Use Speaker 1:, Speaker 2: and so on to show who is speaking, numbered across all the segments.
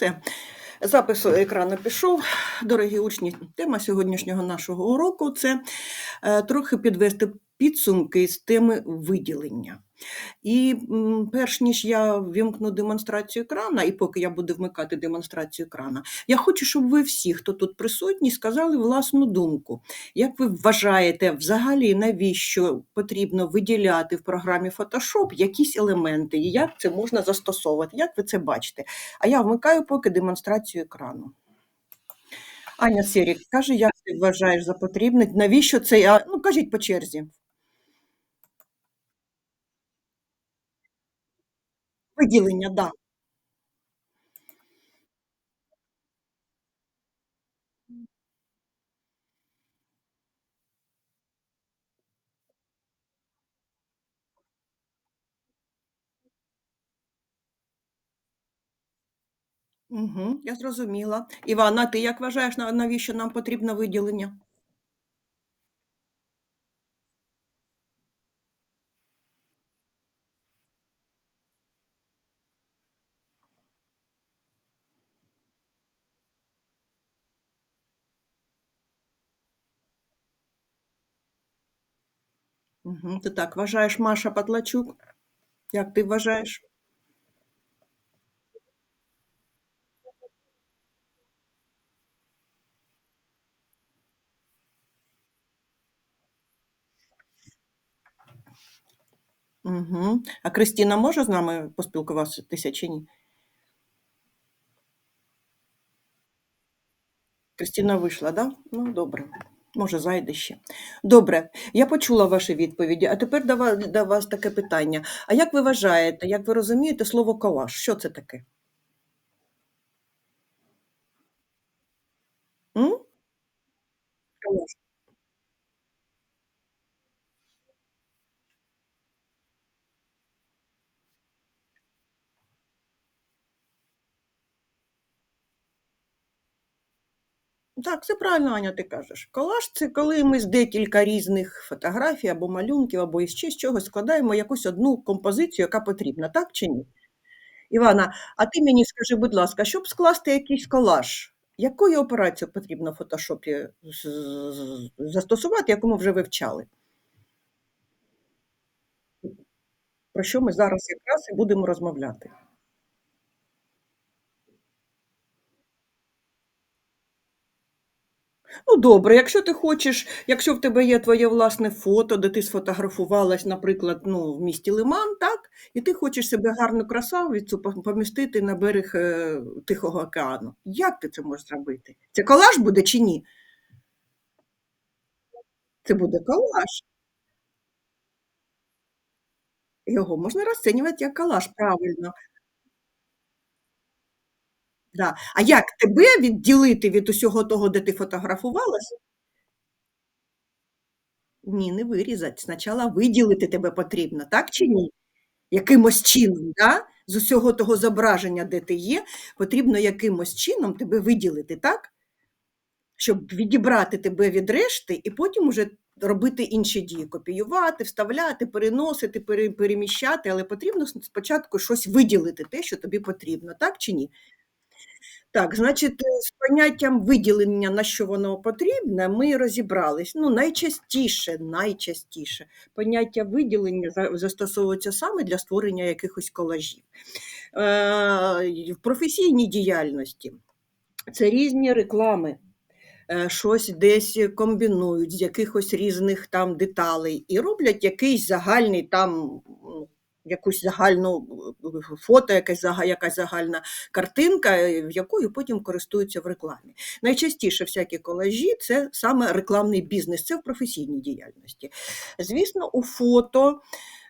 Speaker 1: Все. Запис екрану пішов. Дорогі учні, тема сьогоднішнього нашого уроку це е, трохи підвести підсумки з теми виділення. І перш ніж я вімкну демонстрацію екрана, і поки я буду вмикати демонстрацію екрана, я хочу, щоб ви всі, хто тут присутні, сказали власну думку. Як ви вважаєте, взагалі навіщо потрібно виділяти в програмі Photoshop якісь елементи, і як це можна застосовувати? Як ви це бачите? А я вмикаю поки демонстрацію екрану. Аня Сірік, каже, як ти вважаєш за потрібне? Навіщо це? Ну, кажіть по черзі. Виділення. Да. Угу, я зрозуміла. Івана, ти як вважаєш, на- навіщо нам потрібно виділення? Угу, ти так вважаєш, Маша Патлачук? Як ти вважаєш? Угу. А Кристина може з нами поспілкуватися чи ні? Кристина вийшла, так? Да? Ну, добре. Може, зайде ще. Добре, я почула ваші відповіді. А тепер до вас, вас таке питання. А як ви вважаєте, як ви розумієте слово колаж? Що це таке? М? Колаж. Так, це правильно, Аня, ти кажеш. Колаж це коли ми з декілька різних фотографій або малюнків, або із ще з чогось складаємо якусь одну композицію, яка потрібна, так чи ні? Івана, а ти мені скажи, будь ласка, щоб скласти якийсь колаж, якою операцію потрібно в фотошопі застосувати, яку ми вже вивчали? Про що ми зараз якраз і будемо розмовляти? Ну, добре, якщо ти хочеш, якщо в тебе є твоє власне фото, де ти сфотографувалась, наприклад, ну, в місті Лиман, так, і ти хочеш себе гарну красавицю по- помістити на берег е, Тихого океану. Як ти це можеш зробити? Це колаж буде чи ні? Це буде колаж. Його можна розцінювати як колаж, правильно. Да. А як тебе відділити від усього того, де ти фотографувалась? Ні, не вирізати. Спочатку виділити тебе потрібно, так чи ні? Якимось чином, да? З усього того зображення, де ти є, потрібно якимось чином тебе виділити, так? Щоб відібрати тебе від решти і потім уже робити інші дії, копіювати, вставляти, переносити, переміщати, але потрібно спочатку щось виділити, те, що тобі потрібно, так чи ні? Так, значить, е, з поняттям виділення, на що воно потрібне, ми розібрались. Ну, найчастіше, найчастіше поняття виділення застосовується саме для створення якихось колажів. Е, В професійній діяльності це різні реклами. е, Щось десь комбінують з якихось різних там деталей і роблять якийсь загальний там якусь загальну е, фото, якась, загальна картинка, е, якою потім користуються в рекламі. Найчастіше всякі колажі це саме рекламний бізнес, це в професійній діяльності. Звісно, у фото.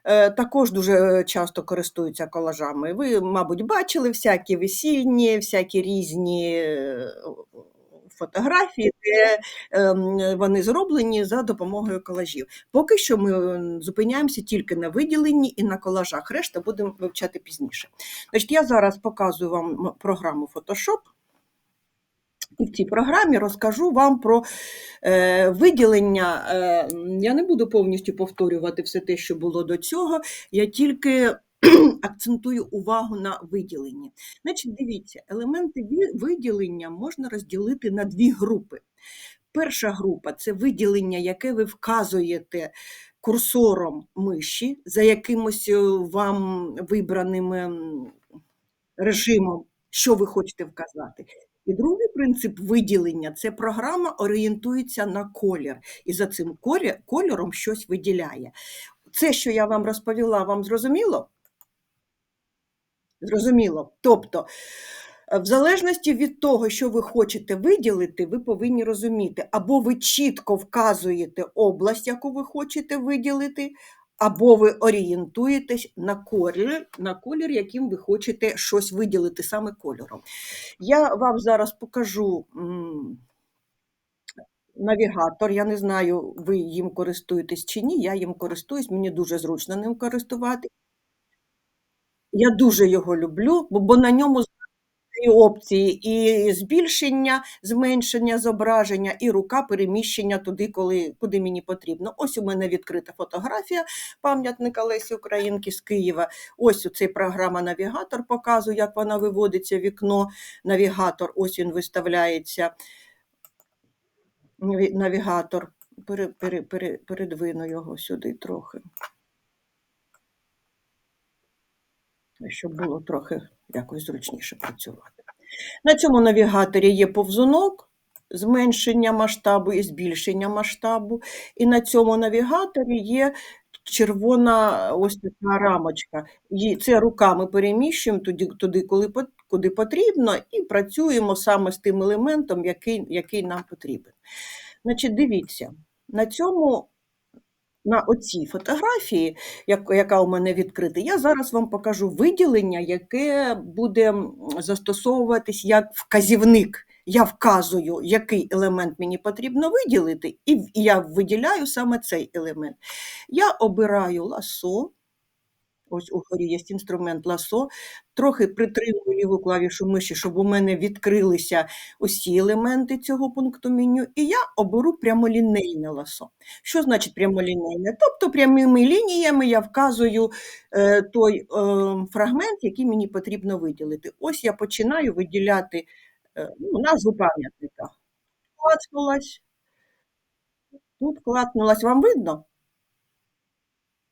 Speaker 1: е, Також дуже часто користуються колажами. Ви, мабуть, бачили всякі весільні, всякі різні е, фотографії, де ем, вони зроблені за допомогою колажів. Поки що ми зупиняємося тільки на виділенні і на колажах. Решта будемо вивчати пізніше. Значить, я зараз показую вам програму Photoshop. І в цій програмі розкажу вам про е, виділення. Е, я не буду повністю повторювати все те, що було до цього. Я тільки акцентую увагу на виділенні. Значить, дивіться, елементи виділення можна розділити на дві групи. Перша група це виділення, яке ви вказуєте курсором миші за якимось е, вам вибраним ем, режимом, що ви хочете вказати. І другий принцип виділення це програма орієнтується на колір, і за цим кольором щось виділяє. Це, що я вам розповіла, вам зрозуміло? Зрозуміло. Тобто, е, в залежності від того, що ви хочете виділити, ви повинні розуміти, або ви чітко вказуєте область, яку ви хочете виділити, або ви орієнтуєтесь на колір, на колір, яким ви хочете щось виділити саме кольором. Я вам зараз покажу навігатор. Я не знаю, ви їм користуєтесь чи ні. Я їм користуюсь, мені дуже зручно ним користувати. Я дуже його люблю, бо, на ньому і опції, і збільшення, зменшення зображення, і рука переміщення туди, коли, куди мені потрібно. Ось у мене відкрита фотографія пам'ятника Лесі Українки з Києва. Ось цей програма навігатор показує, як вона виводиться вікно. Навігатор, ось він виставляється. Навігатор. Пере, пере, пере, передвину його сюди трохи. Щоб було трохи якось зручніше працювати. На цьому навігаторі є повзунок, зменшення масштабу і збільшення масштабу. І на цьому навігаторі є червона ось така рамочка. Її- Це руками переміщуємо туди, туди коли, куди потрібно, і працюємо саме з тим елементом, який, який нам потрібен. Значить, дивіться, на цьому на оцій фотографії, яка у мене відкрита, я зараз вам покажу виділення, яке буде застосовуватись як вказівник. Я вказую, який елемент мені потрібно виділити, і я виділяю саме цей елемент. Я обираю ласо. Ось угорі є інструмент ласо. Трохи притримую ліву клавішу миші, щоб у мене відкрилися усі елементи цього пункту меню. І я оберу прямолінейне ласо. Що значить прямолінейне? Тобто прямими лініями я вказую е, той е, фрагмент, який мені потрібно виділити. Ось я починаю виділяти е, ну, назву пам'ятника. Клацнулась, тут клацнулась. Вам видно?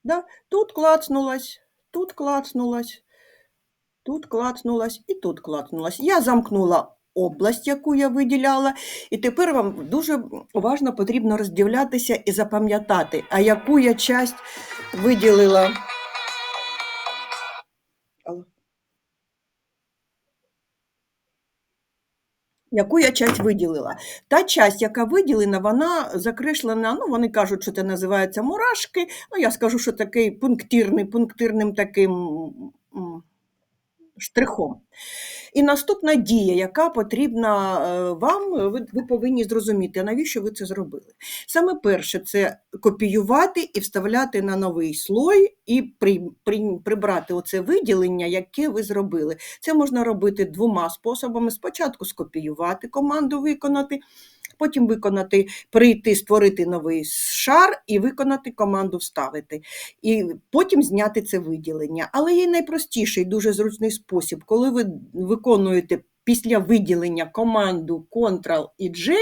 Speaker 1: Да? Тут клацнулась, тут клацнулась, тут клацнулась і тут клацнулась. Я замкнула область, яку я виділяла, і тепер вам дуже уважно потрібно роздивлятися і запам'ятати, а яку я часть виділила. Яку я часть виділила? Та часть, яка виділена, вона закреслена, ну вони кажуть, що це називається мурашки. Ну, я скажу, що такий пунктирний, пунктирним таким штрихом. І наступна дія, яка потрібна е, вам, е, ви, ви повинні зрозуміти, навіщо ви це зробили. Саме перше це копіювати і вставляти на новий слой і при, при, прибрати оце виділення, яке ви зробили. Це можна робити двома способами. Спочатку скопіювати, команду виконати, потім виконати, прийти, створити новий шар і виконати команду вставити. І потім зняти це виділення. Але є найпростіший, дуже зручний спосіб, коли ви виконуєте після виділення команду Ctrl і J,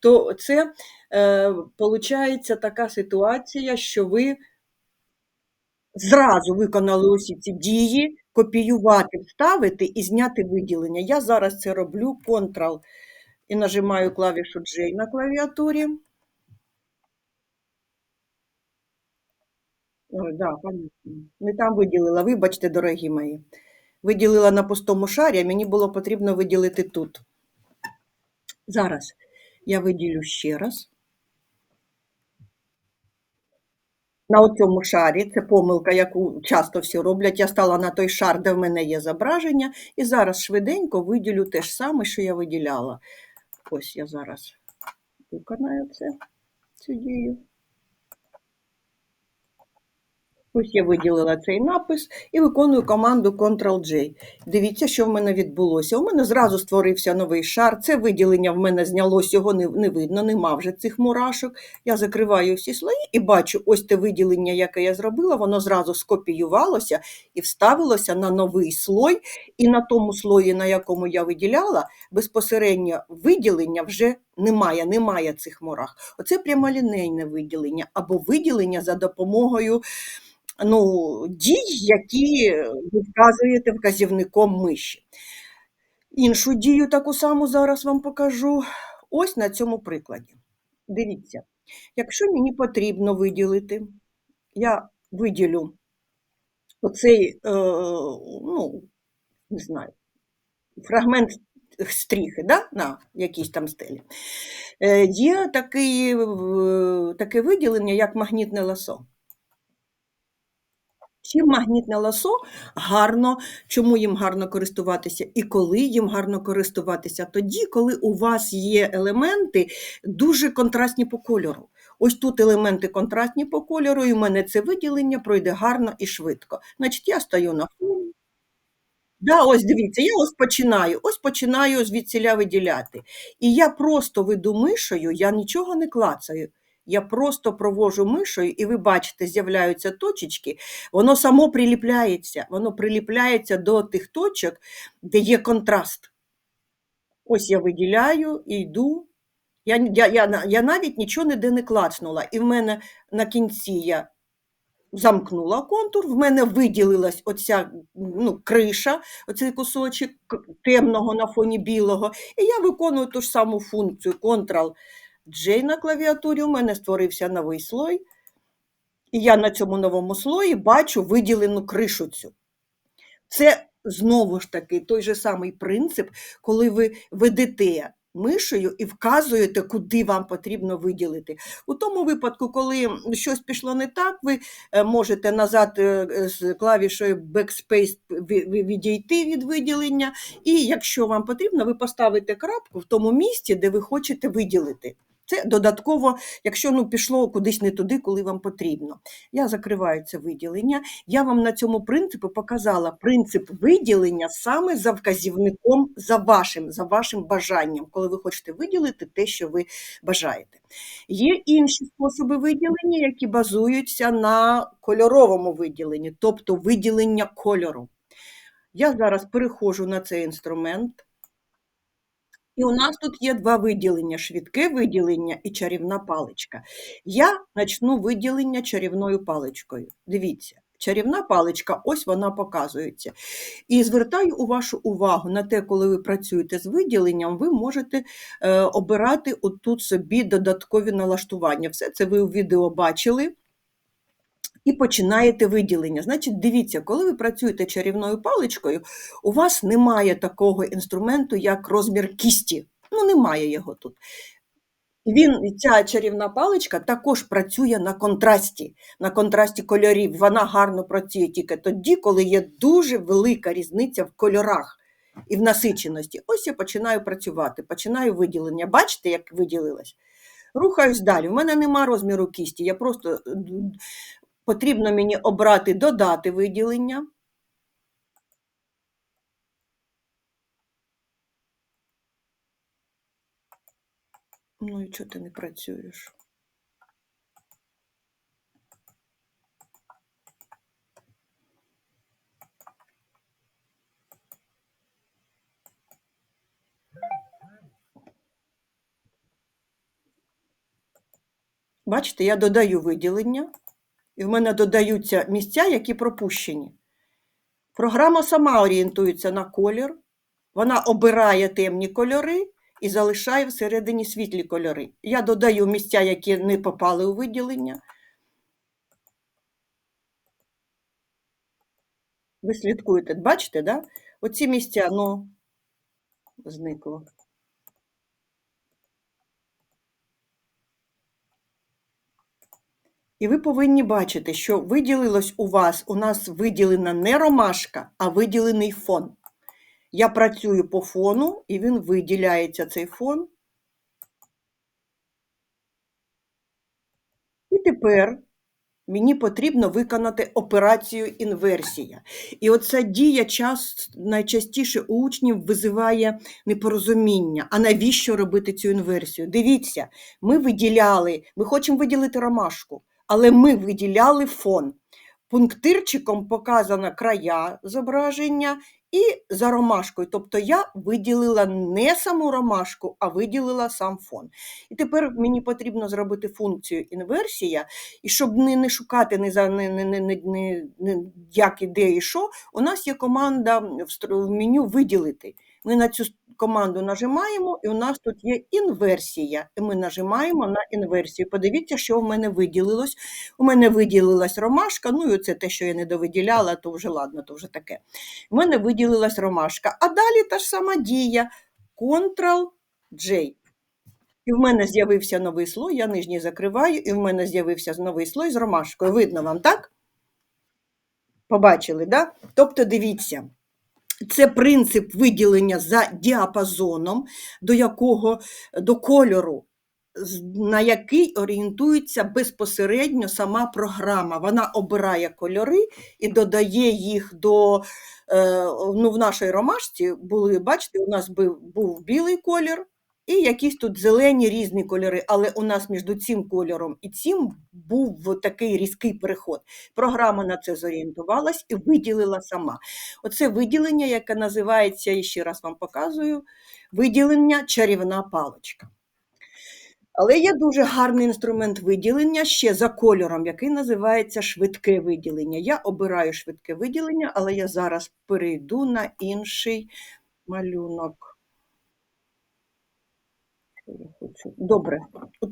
Speaker 1: то це е, така ситуація, що ви зразу виконали усі ці дії, копіювати, вставити і зняти виділення. Я зараз це роблю Ctrl і нажимаю клавішу J на клавіатурі. Ой, да. Не там виділила, вибачте, дорогі мої. Виділила на пустому шарі, а мені було потрібно виділити тут. Зараз я виділю ще раз. На цьому шарі, це помилка, яку часто всі роблять. Я стала на той шар, де в мене є зображення, і зараз швиденько виділю те ж саме, що я виділяла. Ось я зараз виконаю це, цю дію. Ось я виділила цей напис і виконую команду Ctrl-J. Дивіться, що в мене відбулося. У мене зразу створився новий шар. Це виділення в мене знялось, його не, не видно, нема вже цих мурашок. Я закриваю всі слої і бачу, ось те виділення, яке я зробила, воно зразу скопіювалося і вставилося на новий слой. І на тому слої, на якому я виділяла, безпосередньо виділення вже немає, немає цих мурах. Оце прямолінейне виділення або виділення за допомогою ну, дій, які ви вказуєте вказівником миші. Іншу дію таку саму зараз вам покажу. Ось на цьому прикладі. Дивіться, якщо мені потрібно виділити, я виділю оцей, е, ну, не знаю, фрагмент стріхи да, на якійсь там стелі. Е, Є такий, е, таке виділення, як магнітне ласо. Чим магнітне ласо гарно, чому їм гарно користуватися і коли їм гарно користуватися? Тоді, коли у вас є елементи дуже контрастні по кольору. Ось тут елементи контрастні по кольору, і в мене це виділення пройде гарно і швидко. Значить, я стою на фоні. Да, ось дивіться, я ось починаю, ось починаю звідсіля виділяти. І я просто веду мишою, я нічого не клацаю. Я просто провожу мишою, і ви бачите, з'являються точечки, воно само приліпляється, воно приліпляється до тих точок, де є контраст. Ось я виділяю і йду. Я, я, я, я навіть нічого ніде не клацнула. І в мене на кінці я замкнула контур, в мене виділилась оця ну, криша, оцей кусочок темного на фоні білого. І я виконую ту ж саму функцію Ctrl-J на клавіатурі. У мене створився новий слой. І я на цьому новому слої бачу виділену кришу цю. Це знову ж таки той же самий принцип, коли ви ведете мишею і вказуєте, куди вам потрібно виділити. У тому випадку, коли щось пішло не так, ви е, можете назад е, з клавішою Backspace відійти від виділення, і якщо вам потрібно, ви поставите крапку в тому місці, де ви хочете виділити. Це додатково, якщо ну, пішло кудись не туди, коли вам потрібно. Я закриваю це виділення. Я вам на цьому принципі показала принцип виділення саме за вказівником, за вашим, за вашим бажанням, коли ви хочете виділити те, що ви бажаєте. Є інші способи виділення, які базуються на кольоровому виділенні, тобто виділення кольору. Я зараз переходжу на цей інструмент. І у нас тут є два виділення: швидке виділення і чарівна паличка. Я почну виділення чарівною паличкою. Дивіться, чарівна паличка, ось вона показується. І звертаю вашу увагу на те, коли ви працюєте з виділенням, ви можете е, обирати отут собі додаткові налаштування. Все це ви у відео бачили і починаєте виділення. Значить, дивіться, коли ви працюєте чарівною паличкою, у вас немає такого інструменту, як розмір кісті. Ну, немає його тут. Він, Ця чарівна паличка також працює на контрасті, на контрасті кольорів. Вона гарно працює тільки тоді, коли є дуже велика різниця в кольорах і в насиченості. Ось я починаю працювати, починаю виділення. Бачите, як виділилась? Рухаюсь далі. У мене нема розміру кісті. Я просто Потрібно мені обрати додати виділення. Ну і чого ти не працюєш? Бачите, я додаю виділення і в мене додаються місця, які пропущені. Програма сама орієнтується на колір, вона обирає темні кольори і залишає всередині світлі кольори. Я додаю місця, які не попали у виділення. Ви слідкуєте, бачите, да? Оці місця, ну, зникло. І ви повинні бачити, що виділилось у вас, у нас виділена не ромашка, а виділений фон. Я працюю по фону, і він виділяється цей фон. І тепер Мені потрібно виконати операцію інверсія. І оця дія час, найчастіше у учнів визиває непорозуміння. А навіщо робити цю інверсію? Дивіться, ми виділяли, ми хочемо виділити ромашку, але ми виділяли фон. Пунктирчиком показано края зображення і за ромашкою. Тобто я виділила не саму ромашку, а виділила сам фон. І тепер мені потрібно зробити функцію інверсія, і щоб не, не шукати не за не, не, не, не, не, як і де і що, у нас є команда в меню виділити. Ми на цю команду нажимаємо, і у нас тут є інверсія. І ми нажимаємо на інверсію. Подивіться, що в мене виділилось. У мене виділилась ромашка, ну і це те, що я не довиділяла, то вже ладно, то вже таке. У мене виділилась ромашка. А далі та ж сама дія. Ctrl-J. І в мене з'явився новий слой, я нижній закриваю, і в мене з'явився новий слой з ромашкою. Видно вам, так? Побачили? Да? Тобто, дивіться, це принцип виділення за діапазоном, до якого до кольору, на який орієнтується безпосередньо сама програма. Вона обирає кольори і додає їх до. е, Ну, в нашій ромашці були, бачите, у нас був, був білий колір і якісь тут зелені різні кольори, але у нас між цим кольором і цим був такий різкий переход. Програма на це зорієнтувалась і виділила сама. Оце виділення, яке називається, і ще раз вам показую, виділення чарівна паличка. Але є дуже гарний інструмент виділення ще за кольором, який називається швидке виділення. Я обираю швидке виділення, але я зараз перейду на інший малюнок. Добре,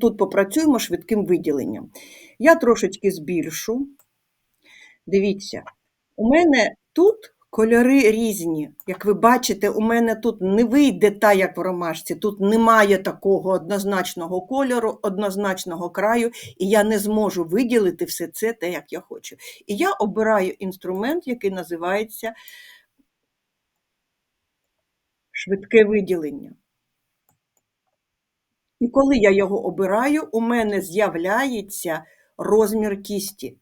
Speaker 1: тут попрацюємо швидким виділенням. Я трошечки збільшу. Дивіться, у мене тут кольори різні. Як ви бачите, у мене тут не вийде та, як в ромашці. Тут немає такого однозначного кольору, однозначного краю, і я не зможу виділити все це те, як я хочу. І я обираю інструмент, який називається швидке виділення. І коли я його обираю, у мене з'являється розмір кісті.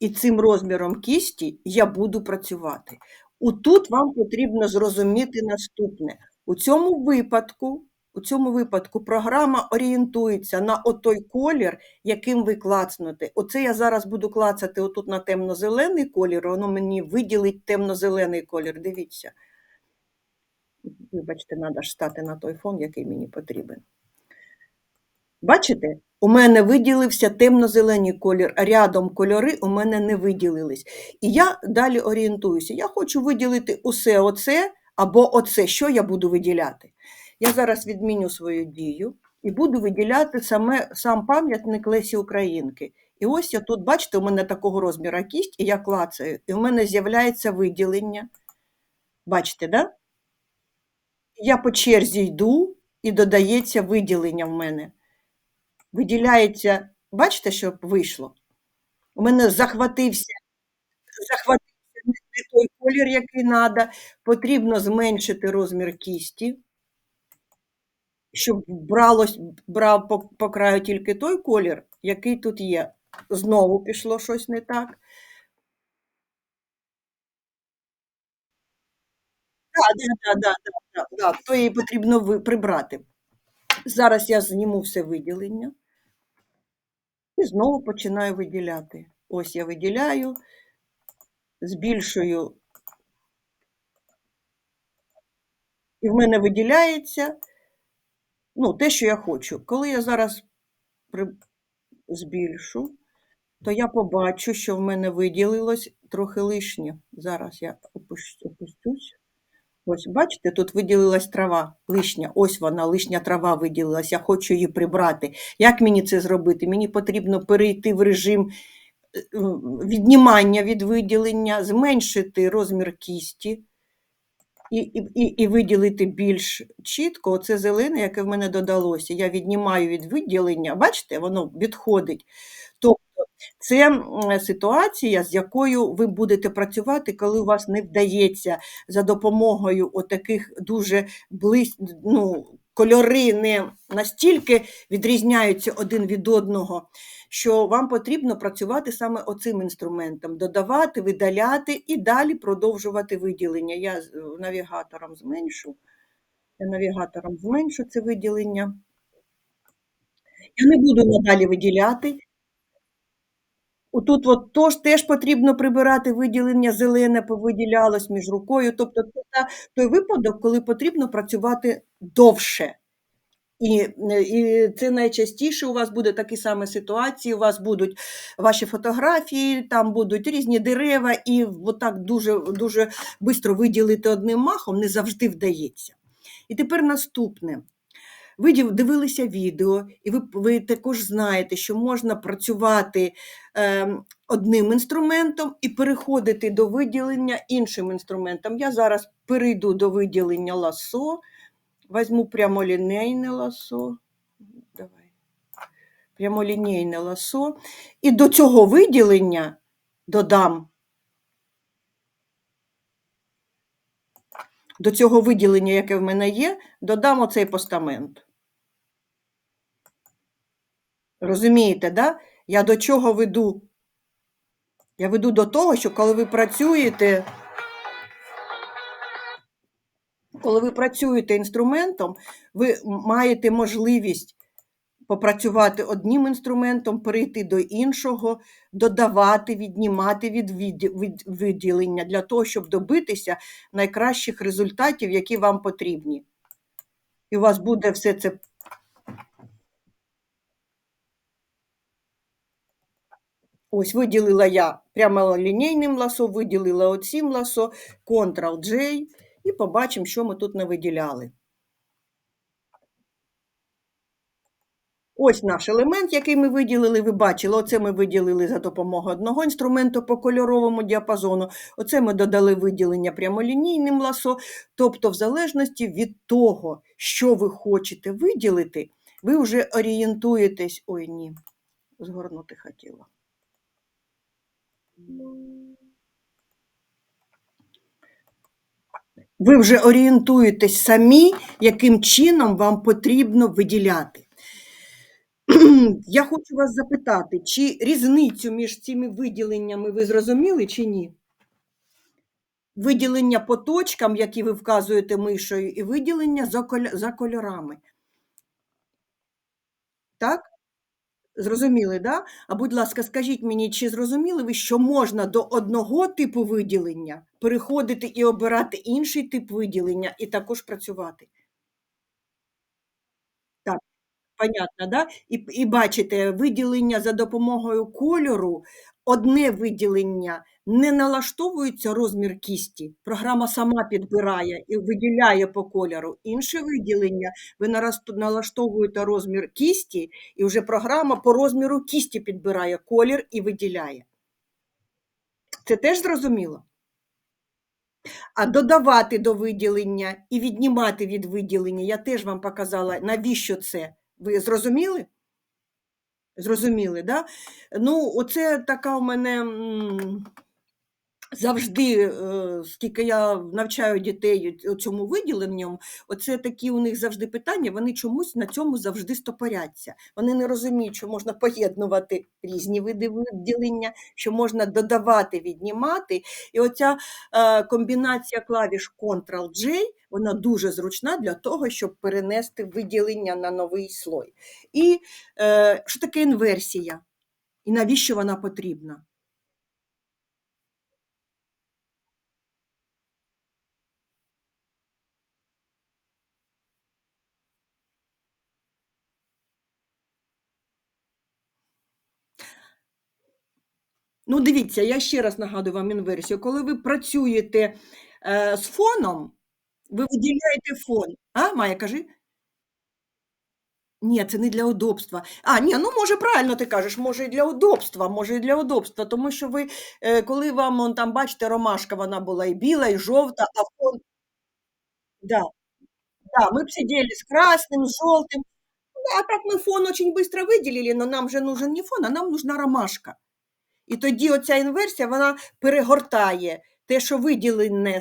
Speaker 1: І цим розміром кісті я буду працювати. Отут вам потрібно зрозуміти наступне. У цьому випадку, у цьому випадку програма орієнтується на отой колір, яким ви клацнете. Оце я зараз буду клацати отут на темно-зелений колір, воно мені виділить темно-зелений колір. Дивіться. Вибачте, треба ж стати на той фон, який мені потрібен. Бачите, у мене виділився темно-зелений колір, рядом кольори у мене не виділились. І я далі орієнтуюся. Я хочу виділити усе оце або оце. Що я буду виділяти? Я зараз відміню свою дію і буду виділяти саме, сам пам'ятник Лесі Українки. І ось я тут, бачите, у мене такого розміру кість, і я клацаю, і в мене з'являється виділення. Бачите, да? Я по черзі йду і додається виділення в мене виділяється, бачите, що вийшло? У мене захватився, захватився не той колір, який треба. Потрібно зменшити розмір кісті, щоб бралось, брав по, по краю тільки той колір, який тут є. Знову пішло щось не так. Так, да, да, да, да, да, да, то її потрібно прибрати. Зараз я зніму все виділення і знову починаю виділяти. Ось я виділяю, збільшую, і в мене виділяється ну, те, що я хочу. Коли я зараз при... збільшу, то я побачу, що в мене виділилось трохи лишнє. Зараз я опущ- опустюсь. Ось, бачите, тут виділилась трава лишня. Ось вона, лишня трава виділилась. Я хочу її прибрати. Як мені це зробити? Мені потрібно перейти в режим е, віднімання від виділення, зменшити розмір кісті і, і, і, виділити більш чітко. Оце зелене, яке в мене додалося. Я віднімаю від виділення. Бачите, воно відходить. Тобто це ситуація, з якою ви будете працювати, коли у вас не вдається за допомогою отаких дуже близь, ну, кольори не настільки відрізняються один від одного, що вам потрібно працювати саме оцим інструментом, додавати, видаляти і далі продовжувати виділення. Я е, навігатором зменшу. Я навігатором зменшу це виділення. Я не буду надалі виділяти. Отут от тож теж потрібно прибирати виділення, зелене повиділялось між рукою. Тобто це той випадок, коли потрібно працювати довше. І, е, і це найчастіше у вас буде такі самі ситуації, у вас будуть ваші фотографії, там будуть різні дерева, і отак дуже, дуже швидко виділити одним махом не завжди вдається. І тепер наступне. Ви дивилися відео, і ви, ви також знаєте, що можна працювати е, одним інструментом і переходити до виділення іншим інструментом. Я зараз перейду до виділення ласо, візьму прямолінейне ласо. Давай. Прямолінійне ласо. І до цього виділення додам. До цього виділення, яке в мене є, додам оцей постамент. Розумієте, да? Я до чого веду? Я веду до того, що коли ви працюєте, коли ви працюєте інструментом, ви маєте можливість попрацювати одним інструментом, перейти до іншого, додавати, віднімати від виділення для того, щоб добитися найкращих результатів, які вам потрібні. І у вас буде все це Ось виділила я прямолінійним ласо, виділила оцім ласо, Ctrl-J, і побачимо, що ми тут не виділяли. Ось наш елемент, який ми виділили. Ви бачили, оце ми виділили за допомогою одного інструменту по кольоровому діапазону. Оце ми додали виділення прямолінійним ласо. Тобто, в залежності від того, що ви хочете виділити, ви вже орієнтуєтесь. Ой, ні, згорнути хотіла. Ви вже орієнтуєтесь самі, яким чином вам потрібно виділяти. Я хочу вас запитати, чи різницю між цими виділеннями ви зрозуміли чи ні? Виділення по точкам, які ви вказуєте мишою, і виділення за, кольорами. Так? Зрозуміли, да? А будь ласка, скажіть мені, чи зрозуміли ви, що можна до одного типу виділення переходити і обирати інший тип виділення і також працювати? Так, понятно, да? І, і бачите, виділення за допомогою кольору, одне виділення не налаштовується розмір кісті, програма сама підбирає і виділяє по кольору. Інше виділення ви налаштовуєте розмір кісті, і вже програма по розміру кісті підбирає колір і виділяє. Це теж зрозуміло? А додавати до виділення і віднімати від виділення, я теж вам показала, навіщо це. Ви зрозуміли? Зрозуміли, да? Ну, оце така у мене завжди, е, скільки я навчаю дітей цьому виділенню, оце такі у них завжди питання, вони чомусь на цьому завжди стопоряться. Вони не розуміють, що можна поєднувати різні види виділення, що можна додавати, віднімати. І оця е, комбінація клавіш Ctrl-J, вона дуже зручна для того, щоб перенести виділення на новий слой. І е, що таке інверсія? І навіщо вона потрібна? Ну, дивіться, я ще раз нагадую вам інверсію. Коли ви працюєте е, з фоном, ви виділяєте фон. А, Майя, кажи? Ні, це не для удобства. А, ні, ну може правильно ти кажеш, може і для удобства, може і для удобства, тому що ви, е, коли вам он, там бачите, ромашка, вона була і біла, і жовта, а фон. Да, да, мы б сидели с красным, с желтым. А так ми фон очень быстро виділили, но нам же нужен не фон, а нам нужна ромашка. І тоді оця інверсія вона перегортає те, що виділене,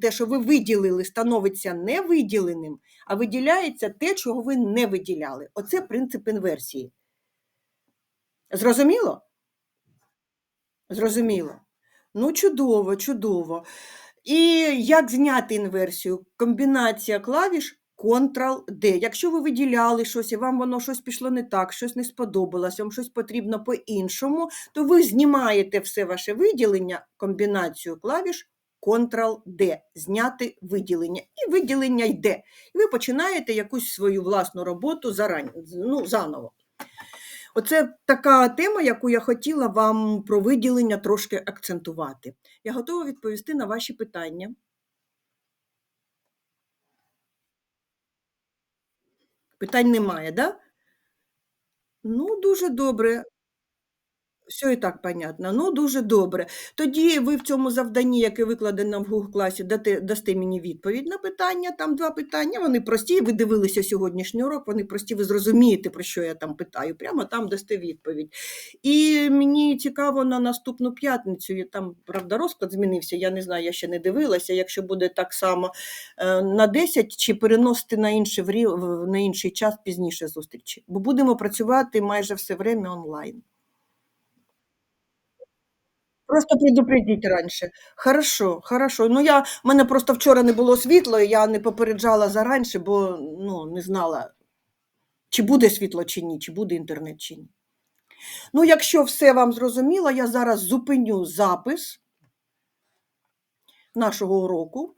Speaker 1: те, що ви виділили, становиться невиділеним, а виділяється те, чого ви не виділяли. Оце принцип інверсії. Зрозуміло? Зрозуміло. Ну, чудово, чудово. І як зняти інверсію? Комбінація клавіш Ctrl-D. Якщо ви виділяли щось і вам воно щось пішло не так, щось не сподобалось, вам щось потрібно по-іншому, то ви знімаєте все ваше виділення, комбінацію клавіш Ctrl-D, зняти виділення. І виділення йде. І ви починаєте якусь свою власну роботу зарань, ну, заново. Оце така тема, яку я хотіла вам про виділення трошки акцентувати. Я готова відповісти на ваші питання. Питань немає, да? Ну, дуже добре. Все і так понятно. Ну, дуже добре. Тоді ви в цьому завданні, яке викладено в Google класі, дате, дасте мені відповідь на питання. Там два питання. Вони прості. Ви дивилися сьогоднішній урок, вони прості, ви зрозумієте, про що я там питаю. Прямо там дасте відповідь. І мені цікаво на наступну п'ятницю. Там, правда, розклад змінився. Я не знаю, я ще не дивилася. Якщо буде так само е, на 10 чи переносити на інший, на інший час пізніше зустрічі. Бо будемо працювати майже все время онлайн. Просто предупредіть раніше. Хорошо, хорошо. Ну, я, в мене просто вчора не було світла, і я не попереджала заранше, бо ну, не знала, чи буде світло чи ні, чи буде інтернет чи ні. Ну, якщо все вам зрозуміло, я зараз зупиню запис нашого уроку.